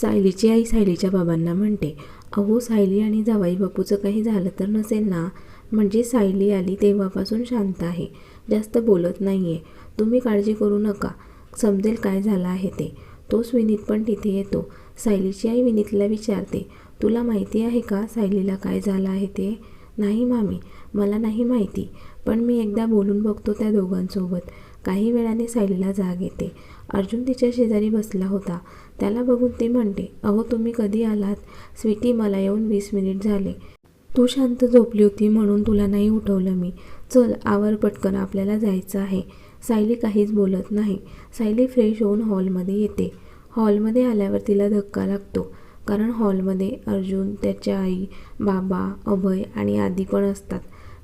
सायलीची आई सायलीच्या बाबांना म्हणते अहो सायली आणि जावाई बापूचं काही झालं तर नसेल ना? म्हणजे सायली आली तेव्हापासून शांत आहे जास्त बोलत नाही आहे तुम्ही काळजी करू नका. समजेल काय झालं आहे ते. तोच विनीत पण तिथे येतो. सायलीची आई विनीतला विचारते तुला माहिती आहे का सायलीला काय झालं आहे ते? नाही मामी मला नाही माहिती पण मी एकदा बोलून बघतो त्या दोघांसोबत. काही वेळाने सायलीला जाग येते. अर्जुन तिच्या शेजारी बसला होता. त्याला बघून ती म्हणते अहो तुम्ही कधी आलात? स्वीटी मला येऊन वीस मिनिट झाले. तू शांत झोपली होती म्हणून तुला नाही उठवलं मी. चल आवर पटकन आपल्याला जायचं आहे. सायली काहीच बोलत नाही. सायली फ्रेश होऊन हॉलमध्ये येते. हॉलमध्ये आल्यावर तिला धक्का लागतो कारण हॉलमध्ये अर्जुन त्याच्या आई बाबा अभय आणि आदी पण असतात.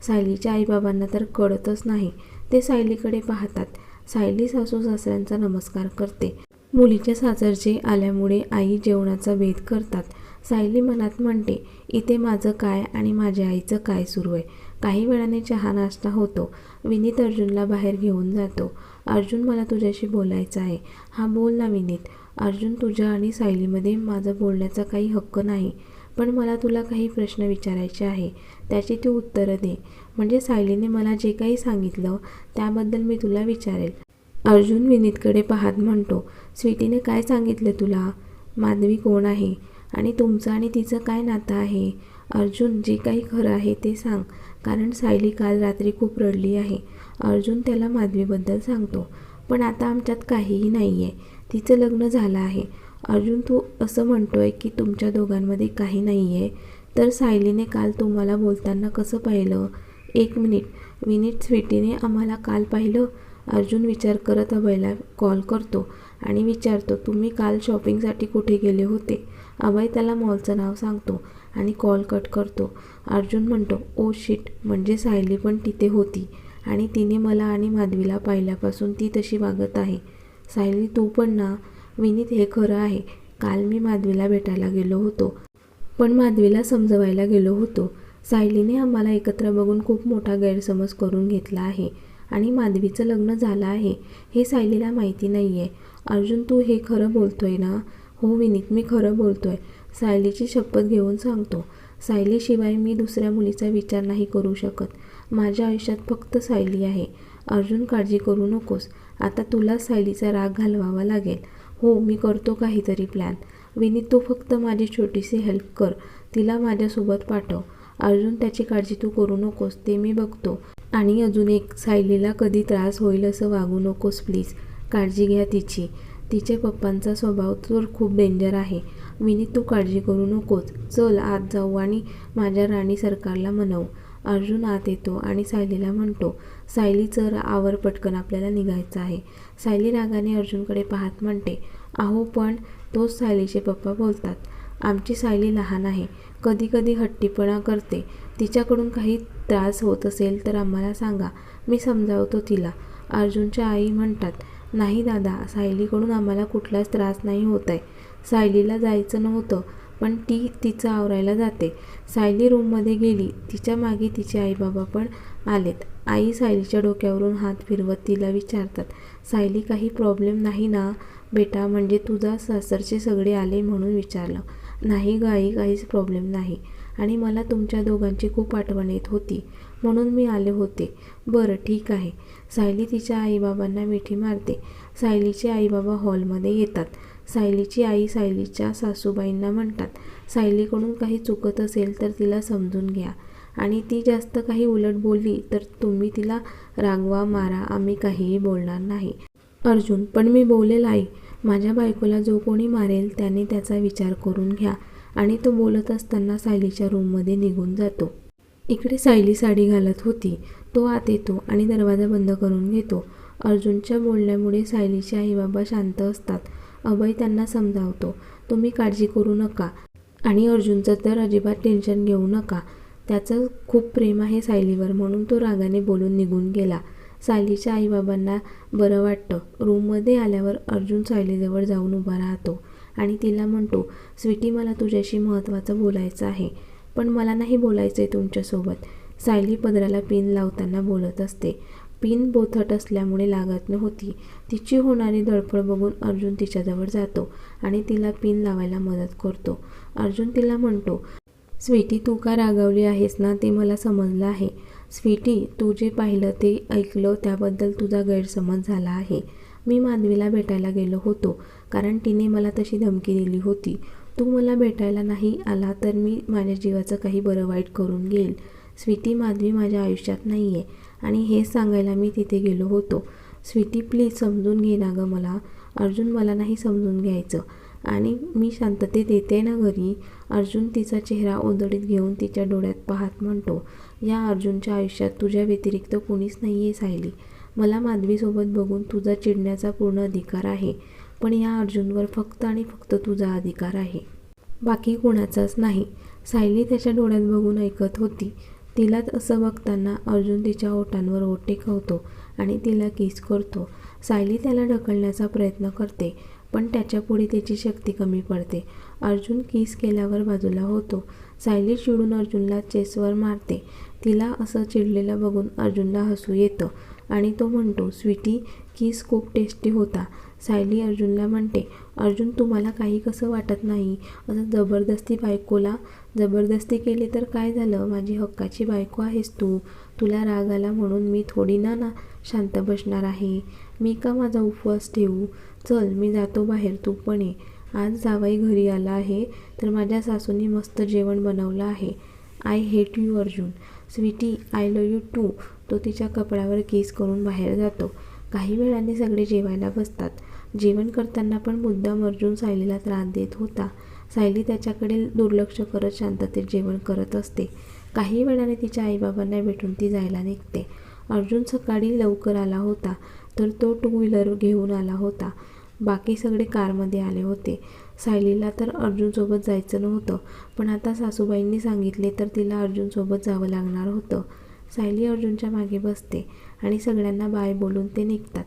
सायलीच्या आईबाबांना तर कळतच नाही. ते सायलीकडे पाहतात. सायली सासू सासऱ्यांचा नमस्कार करते. मुलीच्या सासरचे आल्यामुळे आई जेवणाचा भेद करतात. सायली मनात म्हणते इथे माझं काय आणि माझ्या आईचं काय सुरू आहे? काही वेळाने चहा नाश्ता होतो. विनीत अर्जुनला बाहेर घेऊन जातो. अर्जुन मला तुझ्याशी बोलायचं आहे. हा बोल ना विनीत. अर्जुन तुझ्या आणि सायलीमध्ये माझं बोलण्याचा काही हक्क नाही पण मला तुला काही प्रश्न विचारायचे आहे. त्याची तू उत्तरं दे. म्हणजे सायलीने मला जे काही सांगितलं त्याबद्दल मी तुला विचारेल. अर्जुन विनीतकडे पाहत म्हणतो स्वीटीने काय सांगितलं तुला? माधवी कोण आहे? आणि तुमचं आणि तिचं काय नातं आहे? अर्जुन जे काही खरं आहे ते सांग. कारण सायली काल रात्री खूप रडली आहे. अर्जुन त्याला माधवीबद्दल सांगतो. पण आता आमच्यात काहीही नाही आहे तिचं लग्न झालं आहे. अर्जुन तू असं म्हणतोय की तुमच्या दोघांमध्ये काही नाही आहे तर सायलीने काल तुम्हाला बोलताना कसं पाहिलं? एक मिनिट. विनीत स्वीटीने आम्हाला काल पाहिलं? अर्जुन विचार करत अभयला कॉल करतो. आणि विचारतो तुम्ही काल शॉपिंगसाठी कुठे गेले होते? अभय त्याला मॉलचं नाव सांगतो आणि कॉल कट करतो. अर्जुन म्हणतो ओ शिट म्हणजे सायली पण तिथे होती आणि तिने मला आणि माधवीला पाहिल्यापासून ती तशी वागत आहे. सायली तू पण ना विनीत हे खरं आहे. काल मी माधवीला भेटायला गेलो होतो पण माधवीला समजवायला गेलो होतो. सायलीने आम्हाला एकत्र बघून खूप मोठा गैरसमज करून घेतला आहे. आणि माधवीचं लग्न झालं आहे हे सायलीला माहिती नाही आहे अर्जुन तू हे खरं बोलतोय ना? हो विनीत मी खरं बोलतोय. सायलीची शपथ घेऊन सांगतो. सायलीशिवाय मी दुसऱ्या मुलीचा विचार नाही करू शकत. माझ्या आयुष्यात फक्त सायली आहे. अर्जुन काळजी करू नकोस. आता तुलाच सायलीचा राग घालवावा लागेल. हो मी करतो काहीतरी प्लॅन. विनीत तू फक्त माझी छोटीशी हेल्प कर. तिला माझ्यासोबत पाठव. अर्जुन त्याची काळजी तू करू नकोस ते मी बघतो. आणि अजून एक सायलीला कधी त्रास होईल असं वागू नकोस प्लीज. काळजी घ्या तिची. तिचे पप्पांचा स्वभाव तर खूप डेंजर आहे. विनीत तू काळजी करू नकोस. चल आत जाऊ आणि माझ्या राणी सरकारला म्हणवू. अर्जुन आत येतो आणि सायलीला म्हणतो सायली चर आवर पटकन आपल्याला निघायचं आहे. सायली रागाने अर्जुनकडे पाहत म्हणते अहो पण तोच सायलीचे पप्पा बोलतात. आमची सायली लहान आहे. कधी कधी हट्टीपणा करते. तिच्याकडून काही त्रास होत असेल तर आम्हाला सांगा. मी समजावतो तिला. अर्जुनच्या आई म्हणतात नाही दादा सायलीकडून आम्हाला कुठलाच त्रास नाही होत आहे सायलीला जायचं नव्हतं पण ती तिचं आवरायला जाते. सायली रूममध्ये गेली. तिच्यामागे तिचे आईबाबा पण आलेत. आई सायलीच्या डोक्यावरून हात फिरवत तिला विचारतात सायली काही प्रॉब्लेम नाही ना? बेटा म्हणजे तुझा सासरचे सगळे आले म्हणून विचारलं. नाही गाई काहीच प्रॉब्लेम नाही. आणि मला तुमच्या दोघांची खूप आठवण येत होती. म्हणून मी आले होते. बरं ठीक आहे. सायली तिच्या आईबाबांना मिठी मारते. सायलीचे आईबाबा हॉलमध्ये येतात. सायलीची आई सायलीच्या सासूबाईंना म्हणतात सायलीकडून काही चुकत असेल तर तिला समजून घ्या. आणि ती जास्त काही उलट बोलली तर तुम्ही तिला रागवा मारा आम्ही काहीही बोलणार नाही. अर्जुन पण मी बोलेल आई. माझ्या बायकोला जो कोणी मारेल त्याने त्याचा विचार करून घ्या. आणि तो बोलत असताना सायलीच्या रूममध्ये निघून जातो. इकडे सायली साडी घालत होती. तो आत येतो आणि दरवाजा बंद करून घेतो. अर्जुनच्या बोलण्यामुळे सायलीचे आईबाबा शांत असतात. अभय त्यांना समजावतो तुम्ही काळजी करू नका आणि अर्जुनचं तर अजिबात टेन्शन घेऊ नका. त्याचं खूप प्रेम आहे सायलीवर म्हणून तो रागाने बोलून निघून गेला. सायलीच्या आईबाबांना बरं वाटतं. रूममध्ये आल्यावर अर्जुन सायलीजवळ जाऊन उभा राहतो आणि तिला म्हणतो स्वीटी मला तुझ्याशी महत्त्वाचं बोलायचं आहे पण मला नाही बोलायचं आहे तुमच्यासोबत. सायली पदराला पिन लावताना बोलत असते. पिन बोथट असल्यामुळे लागत नव्हती. तिची होणारी धडपड बघून अर्जुन तिच्याजवळ जातो आणि तिला पिन लावायला मदत करतो. अर्जुन तिला म्हणतो स्वीटी तू का रागावली आहेस ना? ते मला समजलं आहे. स्वीटी तू जे पाहिलं ते ऐकलं त्याबद्दल तुझा गैरसमज झाला आहे. मी माधवीला भेटायला गेलो होतो कारण तिने मला तशी धमकी दिली होती. तू मला भेटायला नाही आला तर मी माझ्या जीवाचं काही बरं वाईट करून घेईल स्वीटी माधवी माझ्या आयुष्यात नाही आहे आणि हे सांगायला मी तिथे गेलो होतो. स्वीटी प्लीज समजून घे ना गं मला. अर्जुन मला नाही समजून घ्यायचं आणि मी शांततेत येते ना घरी. अर्जुन तिचा चेहरा ओंजळीत घेऊन तिच्या डोळ्यात पाहत म्हणतो या अर्जुनच्या आयुष्यात तुझ्या व्यतिरिक्त कोणीच नाही आहे सायली. मला माधवीसोबत बघून तुझा चिडण्याचा पूर्ण अधिकार आहे पण या अर्जुनवर फक्त आणि फक्त तुझा अधिकार आहे. बाकी कोणाचाच नाही. सायली त्याच्या डोळ्यात बघून ऐकत होती. तिलाच असं बघताना अर्जुन तिच्या ओठांवर ओठ टेकवतो आणि तिला किस करतो. सायली त्याला ढकलण्याचा प्रयत्न करते पण त्याच्यापुढे त्याची शक्ती कमी पडते. अर्जुन किस केल्यावर बाजूला होतो. सायली चिडून अर्जुनला चेसवर मारते. तिला असं चिडलेलं बघून अर्जुनला हसू येतं आणि तो म्हणतो स्वीटी किस खूप टेस्टी होता. सायली अर्जुनला म्हणते अर्जुन तुम्हाला काही कसं वाटत नाही? असं जबरदस्ती बायकोला जबरदस्ती केली तर काय झालं? माझी हक्काची बायको आहेस तू. तुला राग आला म्हणून मी थोडी ना ना शांत बसणार आहे. मी का माझा उपवास ठेवू? चल मी जातो बाहेर तू पण ये. आज जावाई घरी आला आहे तर माझ्या सासूनी मस्त जेवण बनवलं आहे. I hate you Arjun. Sweetie I love you too तो तिच्या कपड्यावर केस करून बाहेर जातो. काही वेळाने सगळे जेवायला बसतात. जेवण करताना पण मुद्दाम अर्जुन सायलीला त्रास देत होता. सायली त्याच्याकडे दुर्लक्ष करत शांततेत जेवण करत असते. काही वेळाने तिच्या आईबाबांना भेटून ती जायला निघते. अर्जुन सकाळी लवकर आला होता तर तो टू व्हीलर घेऊन आला होता. बाकी सगळे कारमध्ये आले होते. सायलीला तर अर्जुनसोबत जायचं नव्हतं. पण आता सासूबाईंनी सांगितले तर तिला अर्जुनसोबत जावं लागणार होतं. सायली अर्जुनच्या मागे बसते आणि सगळ्यांना बाय बोलून ते निघतात.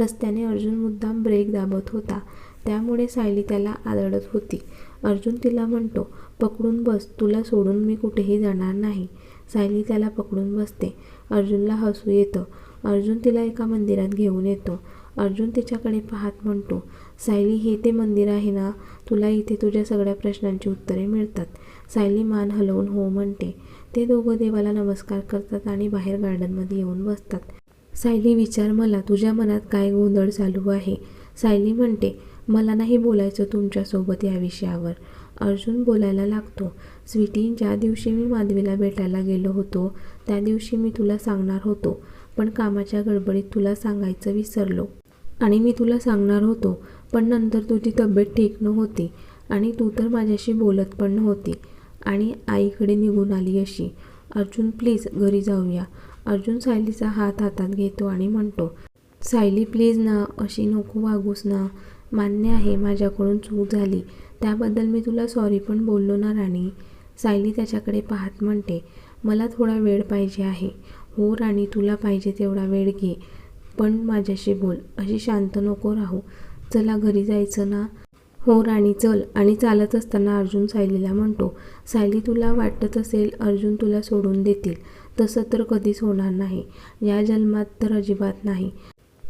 रस्त्याने अर्जुन मुद्दाम ब्रेक दाबत होता. त्यामुळे सायली त्याला आदळत होती. अर्जुन तिला म्हणतो पकडून बस तुला सोडून मी कुठेही जाणार नाही. सायली त्याला पकडून बसते. अर्जुनला हसू येतं. अर्जुन तिला एका मंदिरात घेऊन येतो. अर्जुन तिच्याकडे पाहत म्हणतो सायली हे ते मंदिर आहे ना? तुला इथे तुझ्या सगळ्या प्रश्नांची उत्तरे मिळतात. सायली मान हलवून हो म्हणते. ते दोघं देवाला नमस्कार करतात आणि बाहेर गार्डनमध्ये येऊन बसतात. सायली विचार मला तुझ्या मनात काय गोंधळ चालू आहे? सायली म्हणते मला नाही बोलायचं तुमच्यासोबत या विषयावर. अर्जुन बोलायला लागतो. स्वीटी ज्या दिवशी मी माधवीला भेटायला गेलो होतो त्या दिवशी मी तुला सांगणार होतो पण कामाच्या गडबडीत तुला सांगायचं विसरलो. आणि मी तुला सांगणार होतो पण नंतर तुझी तब्येत ठीक नव्हती आणि तू तर माझ्याशी बोलत पण नव्हती. आणि आईकडे निघून आली अशी. अर्जुन प्लीज घरी जाऊया. अर्जुन सायलीचा हात हातात घेतो आणि म्हणतो सायली प्लीज ना अशी नको वागूस ना. मान्य आहे माझ्याकडून चूक झाली. त्याबद्दल मी तुला सॉरी पण बोललो ना राणी. सायली त्याच्याकडे पाहत म्हणते मला थोडा वेळ पाहिजे आहे. हो राणी तुला पाहिजे तेवढा वेळ घे. पण माझ्याशी बोल. अशी शांत नको राहू. चला घरी जायचं ना? हो राणी चल. आणि चालत असताना अर्जुन सायलीला म्हणतो सायली तुला वाटत असेल अर्जुन तुला सोडून देतील. तसं तर कधीच होणार नाही. या जन्मात तर अजिबात नाही.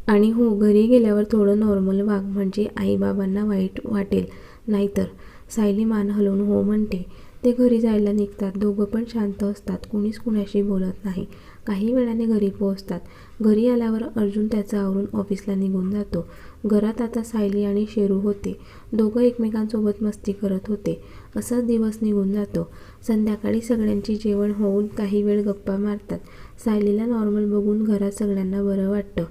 आणि हो घरी गेल्यावर थोडं नॉर्मल वाघ म्हणजे आईबाबांना वाईट वाटेल. नाहीतर सायली मान हलवून हो म्हणते ते घरी जायला निघतात. दोघं पण शांत असतात. कुणीच कुणाशी बोलत नाही. काही वेळाने घरी पोहोचतात. घरी आल्यावर अर्जुन त्याचं आवरून ऑफिसला निघून जातो. घरात आता सायली आणि शेरू होते. दोघं एकमेकांसोबत मस्ती करत होते. असाच दिवस निघून जातो. संध्याकाळी सगळ्यांची जेवण होऊन काही वेळ गप्पा मारतात. सायलीला नॉर्मल बघून घरात सगळ्यांना बरं वाटतं.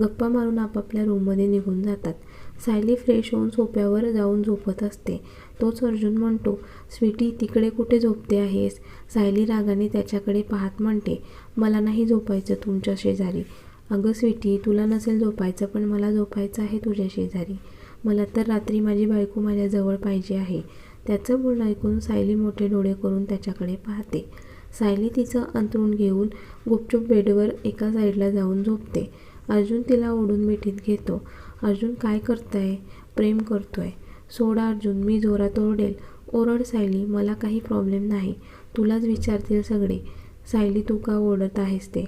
गप्पा मारून आपापल्या रूममध्ये निघून जातात. सायली फ्रेश होऊन सोप्यावर जाऊन झोपत असते. तोच अर्जुन म्हणतो स्वीटी तिकडे कुठे झोपते आहेस? सायली रागाने त्याच्याकडे पाहत म्हणते मला नाही झोपायचं तुमच्या शेजारी. अगं स्वीटी तुला नसेल झोपायचं पण मला झोपायचं आहे तुझ्या शेजारी. मला तर रात्री माझी बायको माझ्याजवळ पाहिजे आहे. त्याचं बोलणं ऐकून सायली मोठे डोळे करून त्याच्याकडे पाहते. सायली तिचं अंतरून घेऊन गुपचूप बेडवर एका साईडला जाऊन झोपते. अर्जुन तिला ओढून मिठीत घेतो. अर्जुन काय करताय? प्रेम करतोय. सोडा अर्जुन मी जोरात ओरडेल. ओरड सायली मला काही प्रॉब्लेम नाही. तुलाच विचारतील सगळे. सायली तू का ओरडत आहेस ते?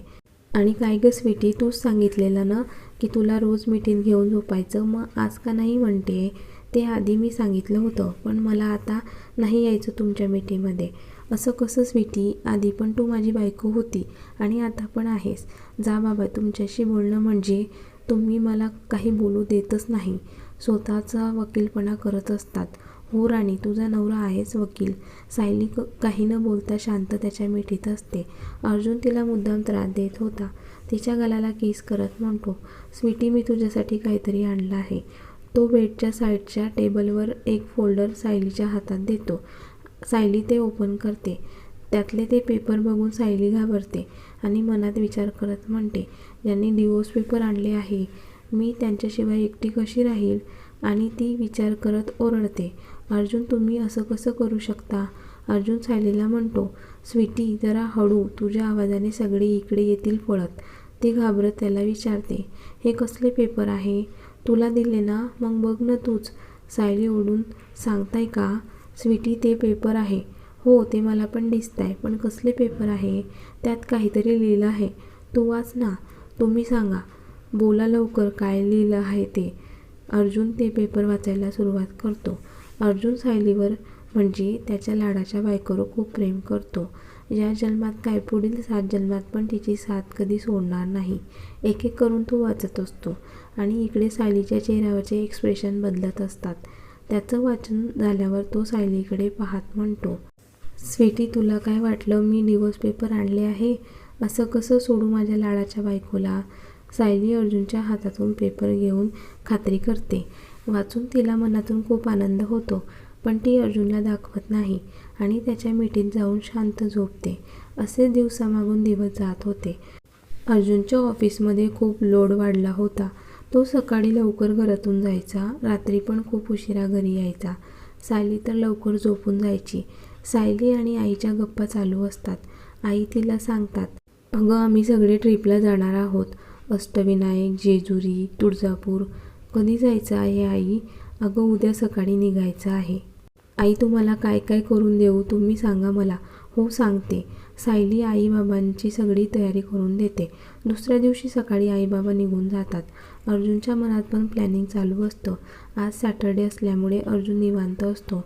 आणि काय गं स्वीटी तूच सांगितलेलं ना की तुला रोज मिटिंग घेऊन झोपायचं? मग आज का नाही म्हणते? ते आधी मी सांगितलं होतं पण मला आता नाही यायचं तुमच्या मिटीमध्ये असं कसं स्वीटी? आधी पण तू माझी बायको होती आणि आता पण आहेस. जा बाबा तुमच्याशी बोलणं म्हणजे तुम्ही मला काही बोलू देतच नाही. स्वतःचा वकीलपणा करत असतात. हो राणी तुझा नवरा आहेच वकील. सायली क काही न बोलता शांत त्याच्या मिठीत असते. अर्जुन तिला मुद्दाम त्रास देत होता. तिच्या गलाला किस करत म्हणतो स्वीटी मी तुझ्यासाठी काहीतरी आणलं आहे. तो बेडच्या साईडच्या टेबलवर एक फोल्डर सायलीच्या हातात देतो. सायली ते ओपन करते. त्यातले ते पेपर बघून सायली घाबरते. आणि मनात विचार करत म्हणते ज्यांनी डिवोर्स पेपर आणले आहे मी त्यांच्याशिवाय एकटी कशी राहील? आणि ती विचार करत ओरडते अर्जुन तुम्ही असं कसं करू शकता? अर्जुन सायलीला म्हणतो स्वीटी जरा हळू तुझ्या आवाजाने सगळे इकडे येतील पळत. ती घाबरत त्याला विचारते हे कसले पेपर आहे? तुला दिले ना? मग बघ ना तूच. सायली ओढून सांगताय का? स्वीटी ते पेपर आहे. हो ते मला पण दिसत आहे पण कसले पेपर आहे? त्यात काहीतरी लिहिलं आहे. तू वाच ना. तुम्ही सांगा. बोला लवकर काय लिहिलं आहे ते. अर्जुन ते पेपर वाचायला सुरुवात करतो. अर्जुन सायलीवर म्हणजे त्याच्या लाडाच्या बायकोवर खूप प्रेम करतो. या जन्मात काय? पुढील सात जन्मात पण तिची साथ कधी सोडणार नाही. एक एक करून तो वाचत असतो. आणि इकडे सायलीच्या चेहऱ्यावरचे एक्सप्रेशन बदलत असतात. त्याचं वाचन झाल्यावर तो सायलीकडे पाहत म्हणतो. स्वीटी तुला काय वाटलं? मी डिवोर्स पेपर आणले आहे. असं कसं सोडू माझ्या लाडाच्या बायकोला? सायली अर्जुनच्या हातातून पेपर घेऊन खात्री करते. वाचून तिला मनातून खूप आनंद होतो पण ती अर्जुनला दाखवत नाही आणि त्याच्या मिठीत जाऊन शांत झोपते. असे दिवसामागून दिवस जात होते. अर्जुनच्या ऑफिसमध्ये खूप लोड वाढला होता. तो सकाळी लवकर घरातून जायचा रात्री पण खूप उशिरा घरी यायचा. सायली तर लवकर झोपून जायची. सायली आणि आईच्या गप्पा चालू असतात. आई तिला सांगतात अगं आम्ही सगळे ट्रिपला जाणार आहोत. अष्टविनायक जेजुरी तुळजापूर. कधी जायचं आहे आई? अगं उद्या सकाळी निघायचं आहे. आई तुम्हाला काय काय करून देऊ तुम्ही सांगा मला. हो सांगते. सायली आईबाबांची सगळी तयारी करून देते. दुसऱ्या दिवशी सकाळी आईबाबा निघून जातात. अर्जुनच्या मनात पण प्लॅनिंग चालू असतं. आज सॅटर्डे असल्यामुळे अर्जुन निवांत असतो.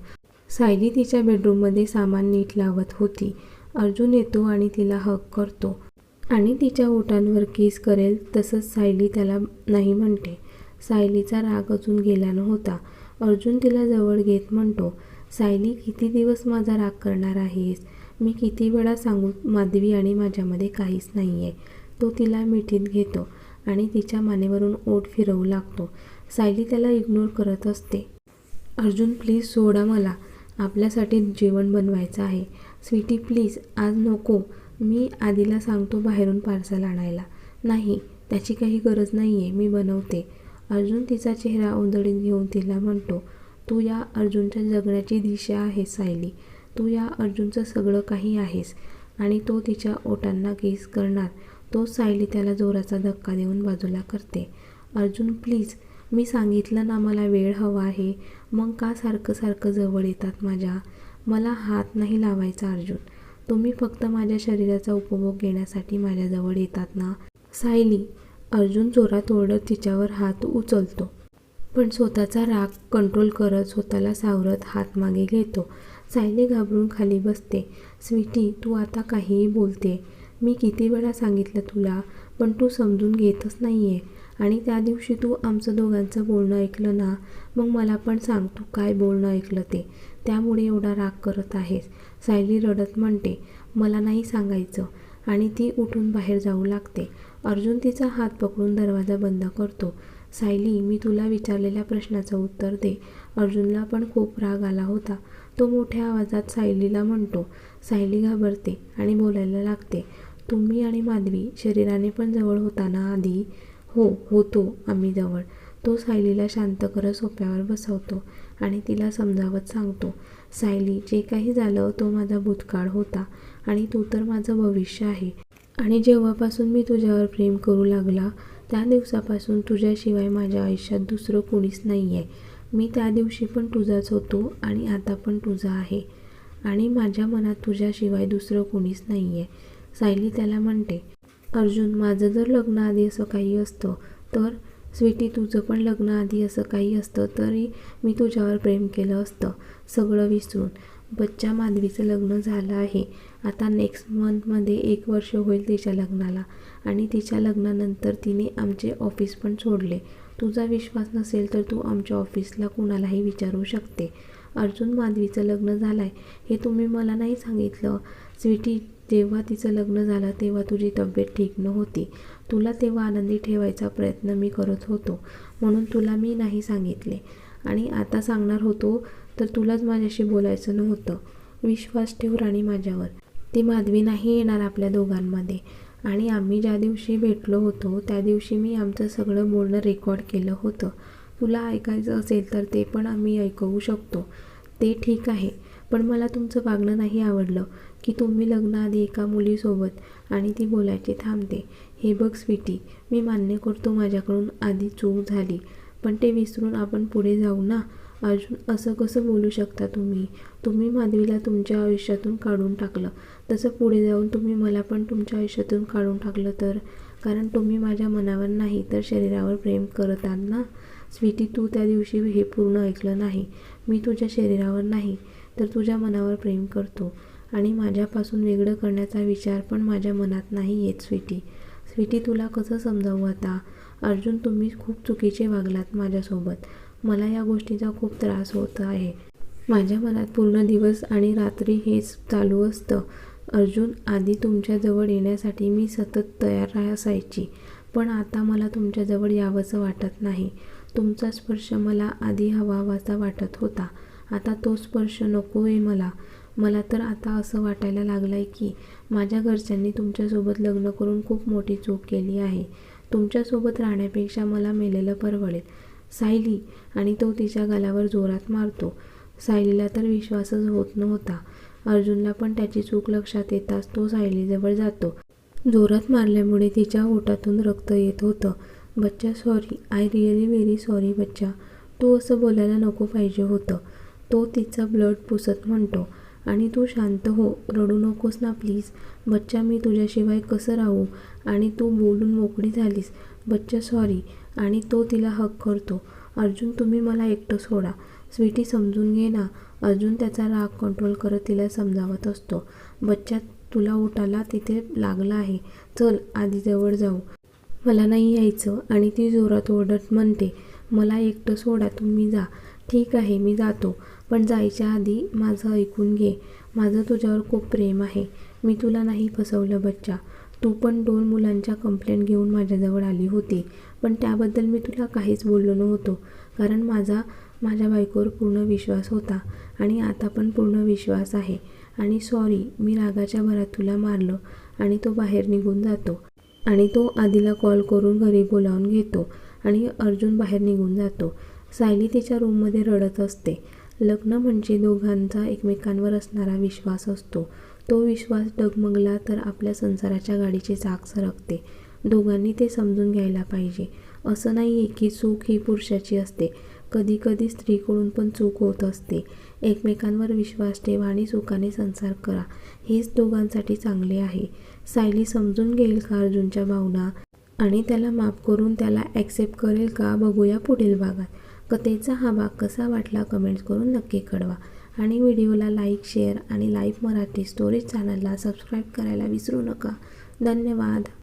सायली तिच्या बेडरूममध्ये सामान नीट लावत होती. अर्जुन येतो आणि तिला हक करतो. आणि तिच्या ओठांवर किस करेल तसंच सायली त्याला नाही म्हणते. सायलीचा राग अजून गेला नव्हता. अर्जुन तिला जवळ घेत म्हणतो सायली किती दिवस माझा राग करणार आहेस? मी किती वेळा सांगू माधवी आणि माझ्यामध्ये काहीच नाही आहे तो तिला मिठीत घेतो आणि तिच्या मानेवरून ओठ फिरवू लागतो. सायली त्याला इग्नोर करत असते. अर्जुन प्लीज सोडा मला. आपल्यासाठी जेवण बनवायचं आहे. स्वीटी प्लीज आज नको. मी आधीला सांगतो बाहेरून पार्सल आणायला. नाही त्याची काही गरज नाही आहे मी बनवते. अर्जुन तिचा चेहरा ओंजळीत घेऊन तिला म्हणतो तू या अर्जुनच्या जगण्याची दिशा आहेस सायली. तू या अर्जुनचं सगळं काही आहेस आणि तो तिच्या ओटांना केस करणार. तो सायली त्याला जोराचा धक्का देऊन बाजूला करते. अर्जुन प्लीज मी सांगितलं ना मला वेळ हवा आहे. मग का सारखं सारखं जवळ येतात माझ्या? मला हात नाही लावायचा अर्जुन. तुम्ही फक्त माझ्या शरीराचा उपभोग घेण्यासाठी माझ्याजवळ येतात ना? सायली अर्जुन जोरात ओरडत तिच्यावर हात उचलतो. पण स्वतःचा राग कंट्रोल करत स्वतःला सावरत हात मागे घेतो. सायली घाबरून खाली बसते. स्वीटी तू आता काहीही बोलते. मी किती वेळा सांगितलं तुला पण तू समजून घेतच नाही आहे आणि त्या दिवशी तू आमचं दोघांचं बोलणं ऐकलं ना मग मला पण सांग तू काय बोलणं ऐकलं ते. त्यामुळे एवढा राग करत आहेस. सायली रडत म्हणते मला नाही सांगायचं. आणि ती उठून बाहेर जाऊ लागते. अर्जुन तिचा हात पकडून दरवाजा बंद करतो. सायली मी तुला विचारलेल्या प्रश्नाचं उत्तर दे. अर्जुनला पण खूप राग आला होता. तो मोठ्या आवाजात सायलीला म्हणतो. सायली घाबरते आणि बोलायला लागते. तुम्ही आणि माधवी शरीराने पण जवळ होताना आधी? हो होतो आम्ही जवळ. तो सायलीला शांत करत सोप्यावर बसवतो आणि तिला समजावत सांगतो सायली जे काही झालं तो माझा भूतकाळ होता आणि तू तर माझं भविष्य आहे. आणि जेव्हापासून मी तुझ्यावर प्रेम करू लागला त्या दिवसापासून तुझ्याशिवाय माझ्या आयुष्यात दुसरं कोणीच नाही आहे मी त्या दिवशी पण तुझाच होतो आणि आता पण तुझा आहे. आणि माझ्या मनात तुझ्याशिवाय दुसरं कोणीच नाही आहे सायली त्याला म्हणते अर्जुन माझं जर लग्न आधी असं काही असतं तर स्वीटी तुझं पण लग्न आधी असं काही असतं तरी मी तुझ्यावर प्रेम केलं असतं सगळं विसरून. बच्चा माधवीचं लग्न झालं आहे. आता नेक्स्ट मंथमध्ये एक वर्ष होईल तिच्या लग्नाला आणि तिच्या लग्नानंतर तिने आमचे ऑफिस पण सोडले. तुझा विश्वास नसेल तर तू आमच्या ऑफिसला कुणालाही विचारू शकते. अर्जुन माधवीचं लग्न झालं आहे हे तुम्ही मला नाही सांगितलं. स्वीटी जेव्हा तिचं लग्न झालं तेव्हा तुझी तब्येत ठीक नव्हती. तुला तेव्हा आनंदी ठेवायचा प्रयत्न मी करत होतो म्हणून तुला मी नाही सांगितले. आणि आता सांगणार होतो तर तुलाच माझ्याशी बोलायचं नव्हतं. विश्वास ठेव राणी माझ्यावर. ती माधवी नाही येणार आपल्या दोघांमध्ये. आणि आम्ही ज्या दिवशी भेटलो होतो त्या दिवशी मी आमचं सगळं बोलणं रेकॉर्ड केलं होतं. तुला ऐकायचं असेल तर ते पण आम्ही ऐकवू शकतो. ते ठीक आहे पण मला तुमचं वागणं नाही आवडलं. की तुम्ही लग्नाआधी एका मुलीसोबत आणि ती बोलायची थांबते. हे बघ स्वीटी मी मान्य करतो माझ्याकडून आधी चूक झाली पण ते विसरून आपण पुढे जाऊ ना? अजून असं कसं बोलू शकता तुम्ही? तुम्ही माधवीला तुमच्या आयुष्यातून काढून टाकलं. तसं पुढे जाऊन तुम्ही मला पण तुमच्या आयुष्यातून काढून टाकलं तर? कारण तुम्ही माझ्या मनावर नाही तर शरीरावर प्रेम करत आहात ना? स्वीटी तू त्या दिवशी हे पूर्ण ऐकलं नाही. मी तुझ्या शरीरावर नाही तर तुझ्या मनावर प्रेम करतो. आणि माझ्यापासून वेगळं करण्याचा विचार पण माझ्या मनात नाही येत स्वीटी. स्वीटी तुला कसं समजावू आता? अर्जुन तुम्ही खूप चुकीचे वागलात माझ्यासोबत. मला या गोष्टीचा खूप त्रास होत आहे. माझ्या मनात पूर्ण दिवस आणि रात्री हेच चालू असतं. अर्जुन आधी तुमच्याजवळ येण्यासाठी मी सतत तयार असायची पण आता मला तुमच्याजवळ यावंसं वाटत नाही. तुमचा स्पर्श मला आधी हवा वाटत होता. आता तो स्पर्श नको आहे मला. मला तर आता असं वाटायला लागलं आहे की माझ्या घरच्यांनी तुमच्यासोबत लग्न करून खूप मोठी चूक केली आहे. तुमच्यासोबत राहण्यापेक्षा मला मेलेलं परवडेल. सायली आणि तो तिच्या गालावर जोरात मारतो. सायलीला तर विश्वासच होत नव्हता. अर्जुनला पण त्याची चूक लक्षात येताच तो सायलीजवळ जातो. जोरात मारल्यामुळे तिच्या ओठातून रक्त येत होतं. बच्चा sorry I really very sorry बच्चा. तू असं बोलायला नको पाहिजे होतं. तो तिचा ब्लड पुसत म्हणतो. आणि तू शांत हो. रडू नकोस ना प्लीज. बच्चा मी तुझ्याशिवाय कसं राहू? आणि तू बोलून मोकळी झालीस. बच्चा सॉरी. आणि तो तिला हक करतो. अर्जुन तुम्ही मला एकटं सोडा. स्वीटी समजून घे ना. अर्जुन त्याचा राग कंट्रोल करत तिला समजावत असतो. बच्चा तुला ओटाला तिथे लागला आहे. चल आधी जवळ जाऊ. मला नाही यायचं. आणि ती जोरात ओरडत म्हणते मला एकटं सोडा तुम्ही जा. ठीक आहे मी जातो. पण जायच्या आधी माझं ऐकून घे. माझं तुझ्यावर खूप प्रेम आहे. मी तुला नाही फसवलं बच्चा. तू पण दोन मुलांच्या कंप्लेंट घेऊन माझ्याजवळ आली होती. पण त्याबद्दल मी तुला काहीच बोललो नव्हतो. कारण माझा माझ्या बायकोवर पूर्ण विश्वास होता. आणि आता पण पूर्ण विश्वास आहे. आणि सॉरी मी रागाच्या भरात तुला मारलं. आणि तो बाहेर निघून जातो. आणि तो आधीला कॉल करून घरी बोलावून घेतो. आणि अर्जुन बाहेर निघून जातो. सायली तिच्या रूममध्ये रडत असते. लग्न म्हणजे दोघांचा एकमेकांवर असणारा विश्वास असतो. तो विश्वास डगमगला तर आपल्या संसाराच्या गाडीची चाक सरकते. दोघांनी ते समजून घ्यायला पाहिजे. असं नाही आहे की चूक ही पुरुषाची असते. कधीकधी स्त्रीकडून पण चूक होत असते. एकमेकांवर विश्वास ठेवा आणि सुखाने संसार करा. हेच दोघांसाठी चांगले आहे. सायली समजून घेईल का अर्जुनच्या भावना? आणि त्याला माफ करून त्याला ॲक्सेप्ट करेल का बघूया पुढील भागात. कथेचा हा भाग कसा वाटला कमेंट्स करून नक्की कळवा. आणि व्हिडिओला लाईक शेअर आणि लाईव्ह मराठी स्टोरीज चॅनलला सबस्क्राईब करायला विसरू नका. धन्यवाद.